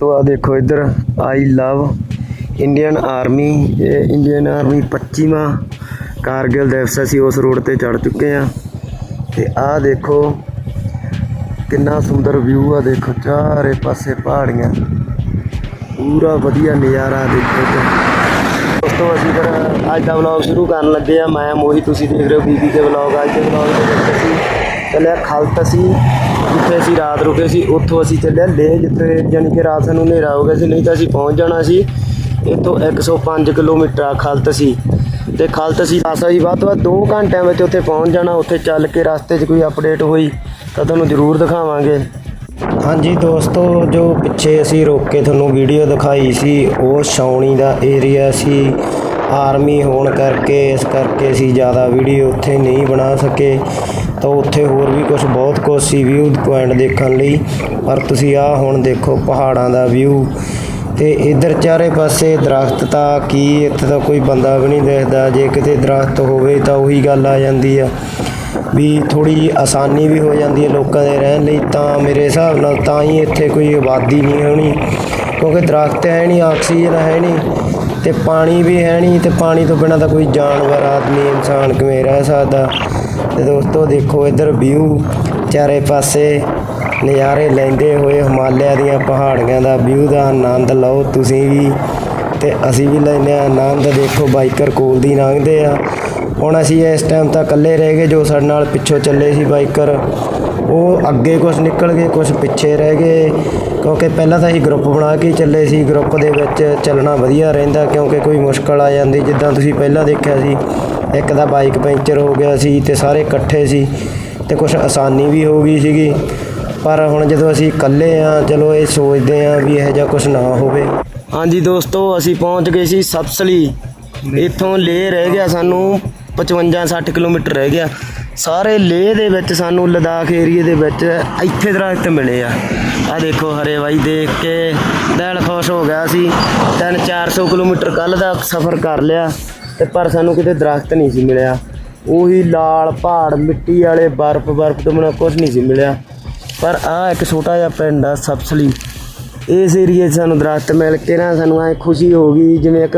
ਤੋ ਆ ਦੇਖੋ ਇੱਧਰ ਆਈ ਲਵ ਇੰਡੀਅਨ ਆਰਮੀ ਇਹ ਇੰਡੀਅਨ ਆਰਮੀ 25ਵਾਂ ਕਾਰਗਿਲ ਦਿਵਸ ਅਸੀਂ ਉਸ ਰੋਡ ਤੇ ਚੜ ਚੁੱਕੇ ਆ ਤੇ ਆ ਦੇਖੋ, ਕਿੰਨਾ ਸੁੰਦਰ ਵਿਊ ਆ, ਦੇਖੋ ਚਾਰੇ ਪਾਸੇ ਪਹਾੜੀਆਂ। ਪੂਰਾ ਵਧੀਆ ਨਜ਼ਾਰਾ ਦੇਖੋ ਤੇ ਦੋਸਤੋ, ਅਸੀਂ ਫਿਰ ਅੱਜ ਦਾ ਵਲੌਗ ਸ਼ੁਰੂ ਕਰਨ ਲੱਗੇ ਆ ਮੈਂ ਮੋਹੀ ਤੁਸੀਂ ਦੇਖ ਰਹੇ ਹੋ ਬੀਬੀ ਦੇ ਵਲੌਗ ਅੱਜ ਦੇ ਵਲੌਗ ਦੇ ਵਿੱਚ ਅਸੀਂ ਚੱਲਿਆ ਖਲਤ ਸੀ। ਜਿੱਥੇ ਅਸੀਂ ਰਾਤ ਰੁਕੇ ਸੀ, ਉੱਥੋਂ ਅਸੀਂ ਚੱਲਿਆ ਲੇ ਜਿੱਥੇ ਯਾਨੀ ਕਿ ਰਾਤ ਸਾਨੂੰ ਹਨੇਰਾ ਹੋ ਗਿਆ ਸੀ, ਨਹੀਂ ਤਾਂ ਅਸੀਂ ਪਹੁੰਚ ਜਾਣਾ ਸੀ। ਇੱਥੋਂ 105 ਕਿਲੋਮੀਟਰ ਆ ਖਲਤ ਸੀ। ਤੇ ਖਲਤ ਸੀ ਦੱਸ ਅਸੀਂ ਵੱਧ ਤੋਂ ਵੱਧ 2 ਘੰਟਿਆਂ ਵਿੱਚ ਉੱਥੇ ਪਹੁੰਚ ਜਾਣਾ, ਉੱਥੇ ਚੱਲ ਕੇ ਰਸਤੇ 'ਚ ਕੋਈ ਅਪਡੇਟ ਹੋਈ ਤਾਂ ਤੁਹਾਨੂੰ ਜ਼ਰੂਰ ਦਿਖਾਵਾਂਗੇ। ਹਾਂਜੀ ਦੋਸਤੋ, ਜੋ ਪਿੱਛੇ ਅਸੀਂ ਰੋਕ ਕੇ ਤੁਹਾਨੂੰ ਵੀਡੀਓ ਦਿਖਾਈ ਸੀ, ਉਹ ਛਾਉਣੀ ਦਾ ਏਰੀਆ ਸੀ। ਆਰਮੀ ਹੋਣ ਕਰਕੇ, ਇਸ ਕਰਕੇ ਅਸੀਂ ਜ਼ਿਆਦਾ ਵੀਡੀਓ ਉੱਥੇ ਨਹੀਂ ਬਣਾ ਸਕੇ। ਤਾਂ ਉੱਥੇ ਹੋਰ ਵੀ ਕੁਝ ਬਹੁਤ ਕੁਝ ਸੀ ਵਿਊ ਪੁਆਇੰਟ ਦੇਖਣ ਲਈ। ਪਰ ਤੁਸੀਂ ਆਹ ਹੁਣ ਦੇਖੋ ਪਹਾੜਾਂ ਦਾ ਵਿਊ। ਤੇ ਇਧਰ ਚਾਰੇ ਪਾਸੇ ਦਰਖਤ ਤਾਂ ਕੀ, ਇੱਥੇ ਤਾਂ ਕੋਈ ਬੰਦਾ ਵੀ ਨਹੀਂ ਦਿਖਦਾ। ਜੇ ਕਿਤੇ ਦਰਖਤ ਹੋਵੇ ਤਾਂ ਉਹੀ ਗੱਲ ਆ ਜਾਂਦੀ ਆ। ਵੀ ਥੋੜੀ ਆਸਾਨੀ ਵੀ ਹੋ ਜਾਂਦੀ ਹੈ ਲੋਕਾਂ ਦੇ ਰਹਿਣ ਲਈ। ਤਾਂ ਮੇਰੇ ਹਿਸਾਬ ਨਾਲ ਤਾਂ ਹੀ ਇੱਥੇ ਕੋਈ ਆਬਾਦੀ ਨਹੀਂ ਹੋਣੀ। ਕਿਉਂਕਿ ਦਰਖਤ ਹੈ ਨਹੀਂ, ਆਕਸੀਜਨ ਹੈ ਨਹੀਂ। ਤੇ ਪਾਣੀ ਵੀ ਹੈ ਨਹੀਂ ਤੇ ਪਾਣੀ ਤੋਂ ਬਿਨਾਂ ਤਾਂ ਕੋਈ ਜਾਨਵਰ, ਆਦਮੀ, ਇਨਸਾਨ ਕਿਵੇਂ ਰਹਿ ਸਕਦਾ? ਤੇ ਦੋਸਤੋ ਦੇਖੋ ਇੱਧਰ ਵਿਊ ਚਾਰੇ ਪਾਸੇ ਨਜ਼ਾਰੇ ਲੈਂਦੇ ਹੋਏ ਹਿਮਾਲਿਆ ਦੀਆਂ ਪਹਾੜੀਆਂ ਦਾ ਵਿਊ ਦਾ ਆਨੰਦ ਲਓ ਤੁਸੀਂ ਵੀ। ਤੇ ਅਸੀਂ ਵੀ ਲੈਂਦੇ ਆ ਆਨੰਦ। ਦੇਖੋ ਬਾਈਕਰ ਕੋਲ ਦੀ ਲੰਘਦੇ ਆ। ਹੁਣ ਅਸੀਂ ਇਸ ਟਾਈਮ ਤਾਂ ਇਕੱਲੇ ਰਹਿ ਗਏ ਜੋ ਸਾਡੇ ਨਾਲ ਪਿੱਛੋਂ ਚੱਲੇ ਸੀ ਬਾਈਕਰ। ਉਹ ਅੱਗੇ ਕੁਝ ਨਿਕਲ ਗਏ ਕੁਝ ਪਿੱਛੇ ਰਹਿ ਗਏ। ਕਿਉਂਕਿ ਪਹਿਲਾਂ ਤਾਂ ਅਸੀਂ ਗਰੁੱਪ ਬਣਾ ਕੇ ਹੀ ਚੱਲੇ ਸੀ ਗਰੁੱਪ ਦੇ ਵਿੱਚ ਚੱਲਣਾ ਵਧੀਆ ਰਹਿੰਦਾ, ਕਿਉਂਕਿ ਕੋਈ ਮੁਸ਼ਕਲ ਆ ਜਾਂਦੀ। ਜਿੱਦਾਂ ਤੁਸੀਂ ਪਹਿਲਾਂ ਦੇਖਿਆ ਸੀ, ਇੱਕ ਦਾ ਬਾਈਕ ਪੈਂਚਰ ਹੋ ਗਿਆ ਸੀ ਤੇ ਸਾਰੇ ਇਕੱਠੇ ਸੀ ਤੇ ਕੁਝ ਆਸਾਨੀ ਵੀ ਹੋ ਗਈ ਸੀਗੀ। ਪਰ ਹੁਣ ਜਦੋਂ ਅਸੀਂ ਇਕੱਲੇ ਆ ਚਲੋ ਇਹ ਸੋਚਦੇ ਆ ਵੀ ਇਹੋ ਜਿਹਾ ਕੁਝ ਨਾ ਹੋਵੇ। ਹਾਂਜੀ ਦੋਸਤੋ, ਅਸੀਂ ਪਹੁੰਚ ਗਏ ਸੀ ਸਬਸਲੀ ਇੱਥੋਂ ਲੇ ਰਹਿ ਗਿਆ ਸਾਨੂੰ 55 60 ਕਿਲੋਮੀਟਰ ਰਹਿ ਗਿਆ। ਸਾਰੇ ਲੇਹ ਦੇ ਵਿੱਚ ਸਾਨੂੰ ਲਦਾਖ ਏਰੀਏ ਦੇ ਵਿੱਚ ਇੱਥੇ ਦਰਖਤ ਮਿਲੇ ਆ। ਆ ਦੇਖੋ ਹਰੇ ਬਾਈ ਦੇਖ ਕੇ ਦਿਲ ਖੁਸ਼ ਹੋ ਗਿਆ ਸੀ। 3-400 ਕਿਲੋਮੀਟਰ ਕੱਲ ਦਾ ਸਫ਼ਰ ਕਰ ਲਿਆ ਤੇ ਪਰ ਸਾਨੂੰ ਕਿਤੇ ਦਰਖਤ ਨਹੀਂ ਸੀ ਮਿਲਿਆ। ਉਹੀ ਲਾਲ ਪਹਾੜ ਮਿੱਟੀ ਵਾਲੇ ਬਰਫ਼ ਬਰਫ਼ ਤੋਂ ਬਿਨਾਂ ਕੁਝ ਨਹੀਂ ਸੀ ਮਿਲਿਆ। ਪਰ ਆ ਇੱਕ ਛੋਟਾ ਜਿਹਾ ਪਿੰਡ ਆ ਸਬਸਲੀ ਇਸ ਏਰੀਏ 'ਚ ਸਾਨੂੰ ਦਰਖਤ ਮਿਲ ਕੇ ਨਾ ਸਾਨੂੰ ਐ ਖੁਸ਼ੀ ਹੋ ਗਈ ਜਿਵੇਂ ਇੱਕ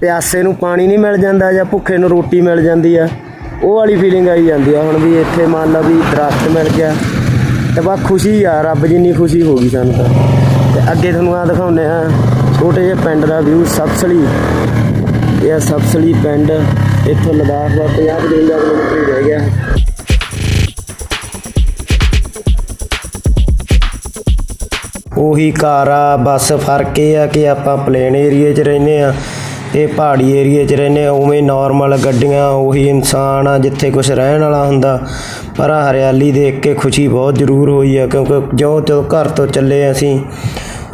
ਪਿਆਸੇ ਨੂੰ ਪਾਣੀ ਨਹੀਂ ਮਿਲ ਜਾਂਦਾ ਜਾਂ ਭੁੱਖੇ ਨੂੰ ਰੋਟੀ ਮਿਲ ਜਾਂਦੀ ਆ। ਉਹ ਵਾਲੀ ਫੀਲਿੰਗ ਆਈ ਜਾਂਦੀ ਆ ਹੁਣ ਵੀ ਇੱਥੇ ਮੰਨ ਲਾ ਵੀ ਦਰਖਤ ਮਿਲ ਗਿਆ ਤੇ ਬਾ ਖੁਸ਼ੀ ਆ, ਰੱਬ ਜਿੰਨੀ ਖੁਸ਼ੀ ਹੋ ਗਈ ਸਾਨੂੰ ਤਾਂ। ਤੇ ਅੱਗੇ ਤੁਹਾਨੂੰ ਆ ਦਿਖਾਉਂਦੇ ਆ ਛੋਟੇ ਜਿਹੇ ਪਿੰਡ ਦਾ ਵਿਊ ਸਬਸਲੀ। ਇਹ ਆ ਸਬਸਲੀ ਪਿੰਡ, ਇੱਥੋਂ ਲਦਾਖ ਦਾ 50 ਕਿਲੋਮੀਟਰ ਹੀ ਰਹਿ ਗਿਆ। ਉਹੀ ਘਰ ਆ, ਬਸ ਫ਼ਰਕ ਇਹ ਆ ਕਿ ਆਪਾਂ ਪਲੇਨ ਏਰੀਏ 'ਚ ਰਹਿੰਦੇ ਆ। ਇਹ ਪਹਾੜੀ ਏਰੀਏ 'ਚ ਰਹਿੰਦੇ ਆ, ਉਵੇਂ ਨਾਰਮਲ ਗੱਡੀਆਂ, ਉਹੀ ਇਨਸਾਨ ਆ, ਜਿੱਥੇ ਕੁਝ ਰਹਿਣ ਵਾਲਾ ਹੁੰਦਾ। ਪਰ ਹਰਿਆਲੀ ਦੇਖ ਕੇ ਖੁਸ਼ੀ ਬਹੁਤ ਜ਼ਰੂਰ ਹੋਈ ਆ, ਕਿਉਂਕਿ ਜੋ ਜਦੋਂ ਘਰ ਤੋਂ ਚੱਲੇ ਅਸੀਂ,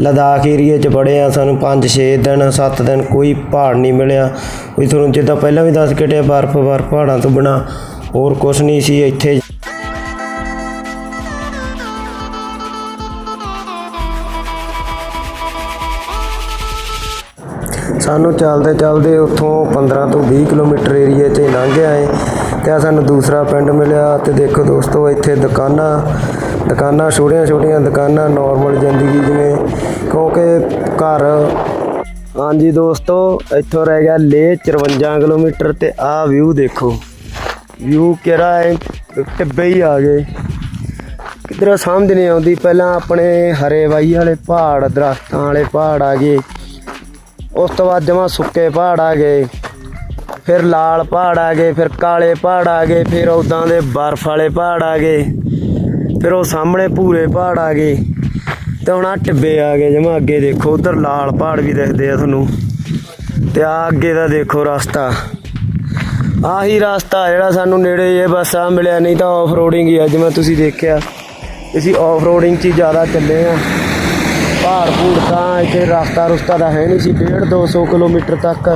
ਲਦਾਖ ਏਰੀਏ 'ਚ ਬੜੇ ਆ ਸਾਨੂੰ 5-6 ਦਿਨ 7 ਦਿਨ ਕੋਈ ਪਹਾੜ ਨਹੀਂ ਮਿਲਿਆ। ਕੋਈ ਤੁਹਾਨੂੰ ਜਿੱਦਾਂ ਪਹਿਲਾਂ ਵੀ ਦੱਸ ਕੇ ਟਿਆ ਬਰਫ਼ ਬਰਫ਼ ਪਹਾੜਾਂ ਤੋਂ ਬਿਨਾ ਹੋਰ ਕੁਝ ਨਹੀਂ ਸੀ ਇੱਥੇ। ਸਾਨੂੰ ਚੱਲਦੇ ਚੱਲਦੇ ਉੱਥੋਂ 15 ਤੋਂ 20 ਕਿਲੋਮੀਟਰ ਏਰੀਏ 'ਚ ਲੰਘ ਆਏ ਤੇ ਆ ਸਾਨੂੰ ਦੂਸਰਾ ਪਿੰਡ ਮਿਲਿਆ ਤੇ ਦੇਖੋ ਦੋਸਤੋ, ਇੱਥੇ ਦੁਕਾਨਾਂ ਦੁਕਾਨਾਂ ਛੋਟੀਆਂ ਛੋਟੀਆਂ ਦੁਕਾਨਾਂ ਨਾਰਮਲ ਜ਼ਿੰਦਗੀ ਜਿਵੇਂ, ਕਿਉਂਕਿ ਘਰ ਹਾਂਜੀ ਦੋਸਤੋ, ਇੱਥੋਂ ਰਹਿ ਗਿਆ ਲੇ 54 ਕਿਲੋਮੀਟਰ ਤੇ ਆਹ ਵਿਊ ਦੇਖੋ। ਵਿਊ ਕਿਹੜਾ ਹੈ ਟਿੱਬੇ ਹੀ ਆ ਗਏ। ਕਿਧਰੋਂ ਸਮਝ ਨਹੀਂ ਆਉਂਦੀ, ਪਹਿਲਾਂ ਆਪਣੇ ਹਰੇ ਵਾਈ ਵਾਲੇ ਪਹਾੜ, ਦਰਖਤਾਂ ਵਾਲੇ ਪਹਾੜ ਆ ਗਏ। ਉਸ ਤੋਂ ਬਾਅਦ ਜਮਾ ਸੁੱਕੇ ਪਹਾੜ ਆ ਗਏ। ਫਿਰ ਲਾਲ ਪਹਾੜ ਆ ਗਏ, ਫਿਰ ਕਾਲੇ ਪਹਾੜ ਆ ਗਏ, ਫਿਰ ਉਦਾਂ ਦੇ ਬਰਫ਼ ਵਾਲੇ ਪਹਾੜ ਆ ਗਏ, ਫਿਰ ਉਹ ਸਾਹਮਣੇ ਭੂਰੇ ਪਹਾੜ ਆ ਗਏ ਤੇ ਹੁਣ ਆ ਟਿੱਬੇ ਆ ਗਏ ਜਮਾ ਅੱਗੇ ਦੇਖੋ, ਉਧਰ ਲਾਲ ਪਹਾੜ ਵੀ ਦਿਖਦੇ ਆ ਤੁਹਾਨੂੰ। ਤੇ ਆ ਅੱਗੇ ਦਾ ਦੇਖੋ ਰਸਤਾ। ਆਹੀ ਰਸਤਾ ਜਿਹੜਾ ਸਾਨੂੰ ਨੇੜੇ ਇਹ ਬਸ ਆ ਮਿਲਿਆ, ਨਹੀਂ ਤਾਂ ਆਫ ਰੋਡਿੰਗ ਹੀ ਆ, ਜਿਵੇਂ ਤੁਸੀਂ ਦੇਖਿਆ। ਅਸੀਂ ਆਫ ਰੋਡਿੰਗ 'ਚ ਹੀ ਜ਼ਿਆਦਾ ਚੱਲੇ ਆ। ਪਹਾੜ ਪੂੜ ਤਾਂ ਇੱਥੇ ਰਸਤਾ ਰੁਸਤਾ ਦਾ ਹੈ ਨਹੀਂ ਸੀ 1.5 200 ਕਿਲੋਮੀਟਰ ਤੱਕ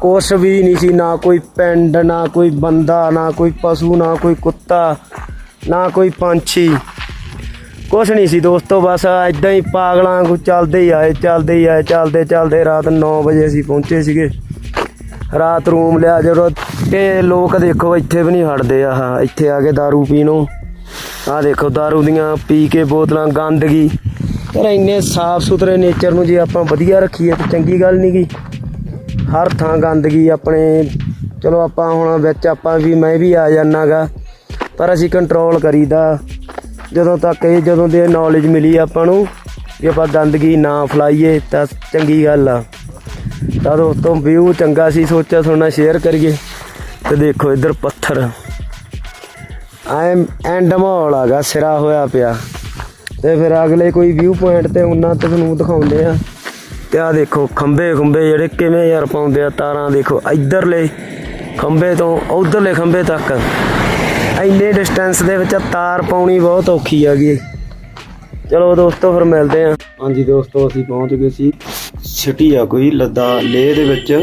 ਕੁਛ ਵੀ ਨਹੀਂ ਸੀ ਨਾ ਕੋਈ ਪਿੰਡ ਨਾ ਕੋਈ ਬੰਦਾ ਨਾ ਕੋਈ ਪਸ਼ੂ ਨਾ ਕੋਈ ਕੁੱਤਾ ਨਾ ਕੋਈ ਪੰਛੀ ਕੁਛ ਨਹੀਂ ਸੀ ਦੋਸਤੋ ਬਸ ਇਦਾਂ ਹੀ ਪਾਗਲਾਂ ਵਾਂਗੂ ਚੱਲਦੇ ਹੀ ਆਏ ਚੱਲਦੇ ਹੀ ਆਏ ਚੱਲਦੇ ਚੱਲਦੇ ਰਾਤ 9 ਵਜੇ ਅਸੀਂ ਪਹੁੰਚੇ ਸੀਗੇ ਰਾਤ ਰੂਮ ਲਿਆ ਜਦੋਂ ਤੇ ਲੋਕ ਦੇਖੋ ਇੱਥੇ ਵੀ ਨਹੀਂ ਹਟਦੇ ਆਹ ਇੱਥੇ ਆ ਕੇ दारू ਪੀਣੋਂ ਆਹ ਦੇਖੋ दारू ਦੀਆਂ ਪੀ ਕੇ ਬੋਤਲਾਂ ਗੰਦਗੀ ਪਰ ਇੰਨੇ ਸਾਫ਼ ਸੁਥਰੇ ਨੇਚਰ ਨੂੰ ਜੇ ਆਪਾਂ ਵਧੀਆ ਰੱਖੀਏ ਤਾਂ ਚੰਗੀ ਗੱਲ ਨਹੀਂ ਗੀ। ਹਰ ਥਾਂ ਗੰਦਗੀ ਆਪਣੇ, ਚਲੋ ਆਪਾਂ ਹੁਣ ਵਿੱਚ ਆਪਾਂ ਵੀ ਮੈਂ ਵੀ ਆ ਜਾਣਾਗਾ, ਪਰ ਅਸੀਂ ਕੰਟਰੋਲ ਕਰੀਦਾ। ਜਦੋਂ ਤੱਕ ਇਹ, ਜਦੋਂ ਦੇ ਨੌਲੇਜ ਮਿਲੀ ਆਪਾਂ ਨੂੰ ਵੀ ਆਪਾਂ ਗੰਦਗੀ ਨਾ ਫਲਾਈਏ ਤਾਂ ਚੰਗੀ ਗੱਲ ਆ। ਤਾਂ ਦੋਸਤੋ ਵਿਊ ਚੰਗਾ ਸੀ, ਸੋਚਿਆ ਤੁਹਾਡੇ ਸ਼ੇਅਰ ਕਰੀਏ। ਤੇ ਦੇਖੋ ਇੱਧਰ ਪੱਥਰ। ਐਮ ਐਂਡ ਮਾਹੌਲ ਆਗਾ, ਸਿਰਾ ਹੋਇਆ ਪਿਆ। ਤੇ ਫਿਰ ਅਗਲੇ ਕੋਈ ਵਿਊ ਪੁਆਇੰਟ ਤੇ ਉਹਨਾਂ ਤੇ ਤੁਹਾਨੂੰ ਦਿਖਾਉਂਦੇ ਆ। ਤੇ ਆ ਦੇਖੋ ਖੰਬੇ ਖੰਬੇ ਜਿਹੜੇ ਕਿਵੇਂ ਯਾਰ ਪਾਉਂਦੇ ਆ ਤਾਰਾਂ, ਦੇਖੋ, ਇੱਧਰਲੇ ਖੰਬੇ ਤੋਂ ਉਧਰਲੇ ਖੰਬੇ ਤੱਕ। ਇੰਨੇ ਡਿਸਟੈਂਸ ਦੇ ਵਿੱਚ ਤਾਰ ਪਾਉਣੀ ਬਹੁਤ ਔਖੀ ਹੈਗੀ ਚਲੋ ਦੋਸਤੋ, ਫਿਰ ਮਿਲਦੇ ਆ। ਹਾਂਜੀ ਦੋਸਤੋ, ਅਸੀਂ ਪਹੁੰਚ ਗਏ ਸੀ ਸਿਟੀ ਆ ਕੋਈ, ਲੱਦਾ ਲੇਹ ਦੇ ਵਿੱਚ।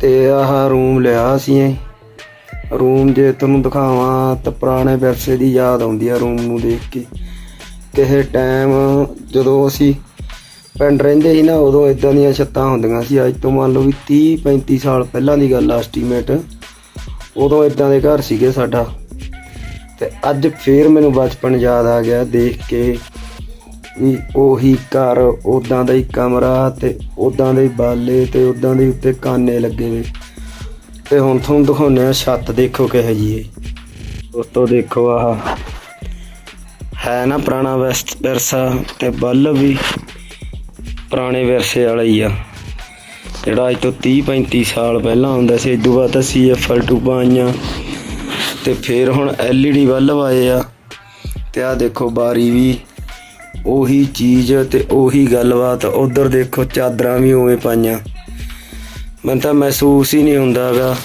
ਤੇ ਆਹ ਰੂਮ ਲਿਆ ਅਸੀਂ ਰੂਮ ਜੇ ਤੁਹਾਨੂੰ ਦਿਖਾਵਾਂ ਤਾਂ ਪੁਰਾਣੇ ਵਿਰਸੇ ਦੀ ਯਾਦ ਆਉਂਦੀ ਆ ਰੂਮ ਨੂੰ ਦੇਖ ਕੇ। ਕਿਸੇ ਟਾਈਮ ਜਦੋਂ ਅਸੀਂ ਪਿੰਡ ਰਹਿੰਦੇ ਸੀ ਨਾ, ਉਦੋਂ ਇਦਾਂ ਦੀਆਂ ਛੱਤਾਂ ਹੁੰਦੀਆਂ ਸੀ। ਅੱਜ ਤੋਂ ਮੰਨ ਲਓ ਵੀ 30 35 ਸਾਲ ਪਹਿਲਾਂ ਦੀ ਗੱਲ ਆ ਐਸਟੀਮੇਟ ਉਦੋਂ ਇਦਾਂ ਦੇ ਘਰ ਸੀਗੇ ਸਾਡਾ। ਤੇ ਅੱਜ ਫੇਰ ਮੈਨੂੰ ਬਚਪਨ ਯਾਦ ਆ ਗਿਆ ਦੇਖ ਕੇ ਵੀ ਉਹੀ ਘਰ ਉਦਾਂ ਦਾ ਹੀ ਕਮਰਾ ਤੇ ਉਦਾਂ ਦੇ ਬਾਲੇ ਤੇ ਉਦਾਂ ਦੇ ਉੱਤੇ ਕਾਨੇ ਲੱਗੇ ਵੇ ਤੇ ਹੁਣ ਤੁਹਾਨੂੰ ਦਿਖਾਉਂਦੇ ਆ ਛੱਤ ਦੇਖੋ ਕਿਹੋ ਜੀ ਇਹ ਦੋਸਤੋ ਦੇਖੋ ਆਹ। ਹੈ ਨਾ ਪੁਰਾਣਾ ਵੈਸਟ ਵਿਰਸਾ ਤੇ ਬੱਲਬ ਵੀ ਪੁਰਾਣੇ ਵਿਰਸੇ ਵਾਲਾ ਹੀ ਆ। ਜਿਹੜਾ ਅੱਜ ਤੋਂ 30 35 ਸਾਲ ਪਹਿਲਾਂ ਹੁੰਦਾ ਸੀ ਇਦੋਂ ਬਾਅਦ ਤਾਂ ਸੀਐਫਐਲ ਟੂਬਾਂ ਆਈਆਂ। ਤੇ ਫਿਰ ਹੁਣ ਐਲਈਡੀ ਬੱਲਬ ਆਏ ਆ। ਤੇ ਆ ਦੇਖੋ ਬਾਰੀ ਵੀ, ਉਹੀ ਚੀਜ਼ ਤੇ ਉਹੀ ਗੱਲਬਾਤ, ਉਧਰ ਦੇਖੋ ਚਾਦਰਾਂ ਵੀ ਉਵੇਂ ਪਾਈਆਂ। ਮੈਨੂੰ ਤਾਂ ਮਹਿਸੂਸ ਹੀ ਨਹੀਂ ਹੁੰਦਾਗਾ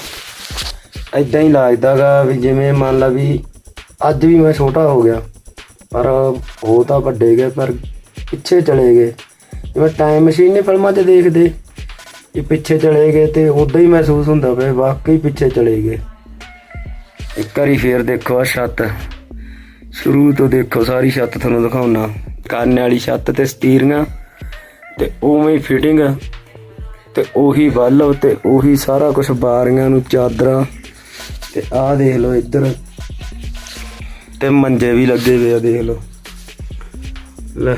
ਐਦਾਂ ਹੀ ਲੱਗਦਾਗਾ ਵੀ ਜਿਵੇਂ ਮੰਨ ਲਾ ਵੀ ਅੱਜ ਵੀ ਮੈਂ ਛੋਟਾ ਹੋ ਗਿਆ। ਪਰ ਉਹ ਤਾਂ ਵੱਡੇ ਗਏ, ਪਰ ਪਿੱਛੇ ਚਲੇ ਗਏ। ਜਿਵੇਂ ਟਾਈਮ ਮਸ਼ੀਨ ਨੇ ਫਿਲਮਾਂ 'ਚ ਦੇਖਦੇ, ਇਹ ਪਿੱਛੇ ਚਲੇ ਗਏ ਤੇ ਉਦਾਂ ਹੀ ਮਹਿਸੂਸ ਹੁੰਦਾ ਪਿਆ, ਵਾਕਈ ਪਿੱਛੇ ਚਲੇ ਗਏ। ਇੱਕ ਵਾਰੀ ਫੇਰ ਦੇਖੋ ਆ ਛੱਤ। ਸ਼ੁਰੂ ਤੋਂ ਦੇਖੋ ਸਾਰੀ ਛੱਤ ਤੁਹਾਨੂੰ ਦਿਖਾਉਣਾ ਕੰਨ ਵਾਲੀ ਛੱਤ ਤੇ ਸਟੀਰੀਆਂ ਤੇ ਉਵੇਂ ਹੀ ਫਿਟਿੰਗ ਤੇ ਉਹੀ ਵੱਲ ਤੇ ਉਹੀ ਸਾਰਾ ਕੁਝ ਬਾਰੀਆਂ ਨੂੰ, ਚਾਦਰਾਂ। ਤੇ ਆਹ ਦੇਖ ਲਓ ਇੱਧਰ। ਤੇ ਮੰਜੇ ਵੀ ਲੱਗੇ ਹੋਏ ਆ ਦੇਖ ਲਓ। ਲੈ,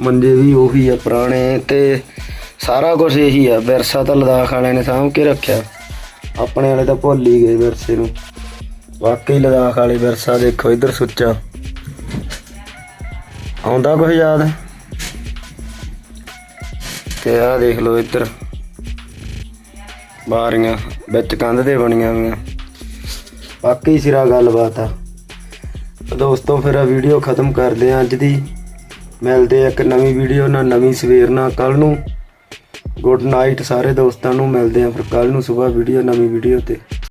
ਮੰਜੇ ਵੀ ਉਹੀ ਆ ਪੁਰਾਣੇ ਤੇ ਸਾਰਾ ਕੁਝ ਇਹੀ ਆ, ਵਿਰਸਾ ਤਾਂ ਲਦਾਖ ਵਾਲਿਆਂ ਨੇ ਸਾਂਭ ਕੇ ਰੱਖਿਆ। ਆਪਣੇ ਵਾਲੇ ਤਾਂ ਭੁੱਲ ਹੀ ਗਏ ਵਿਰਸੇ ਨੂੰ। ਵਾਕਈ ਲਦਾਖ ਵਾਲੇ ਵਿਰਸਾ ਦੇਖੋ ਇੱਧਰ ਸੁੱਚਾ। ਆਉਂਦਾ ਕੁਝ ਯਾਦ? ਤੇ ਆਹ ਦੇਖ ਲਓ ਇੱਧਰ। ਬਾਰੀਆਂ ਵਿੱਚ ਕੰਧ ਤੇ ਬਣੀਆਂ ਹੋਈਆਂ। ਵਾਕਈ ਸਿਰਾ ਗੱਲਬਾਤ ਆ। ਦੋਸਤੋ, ਫਿਰ ਆ ਵੀਡੀਓ ਖਤਮ ਕਰਦੇ ਆ ਅੱਜ ਦੀ। ਮਿਲਦੇ ਆ ਇੱਕ ਨਵੀਂ ਵੀਡੀਓ ਨਾਲ, ਨਵੀਂ ਸਵੇਰ ਨਾਲ ਕੱਲ ਨੂੰ। ਗੁੱਡ ਨਾਈਟ ਸਾਰੇ ਦੋਸਤਾਂ ਨੂੰ, ਮਿਲਦੇ ਆ ਫਿਰ ਕੱਲ ਨੂੰ ਸਵੇਰ ਵੀਡੀਓ ਨਵੀਂ ਵੀਡੀਓ ਤੇ।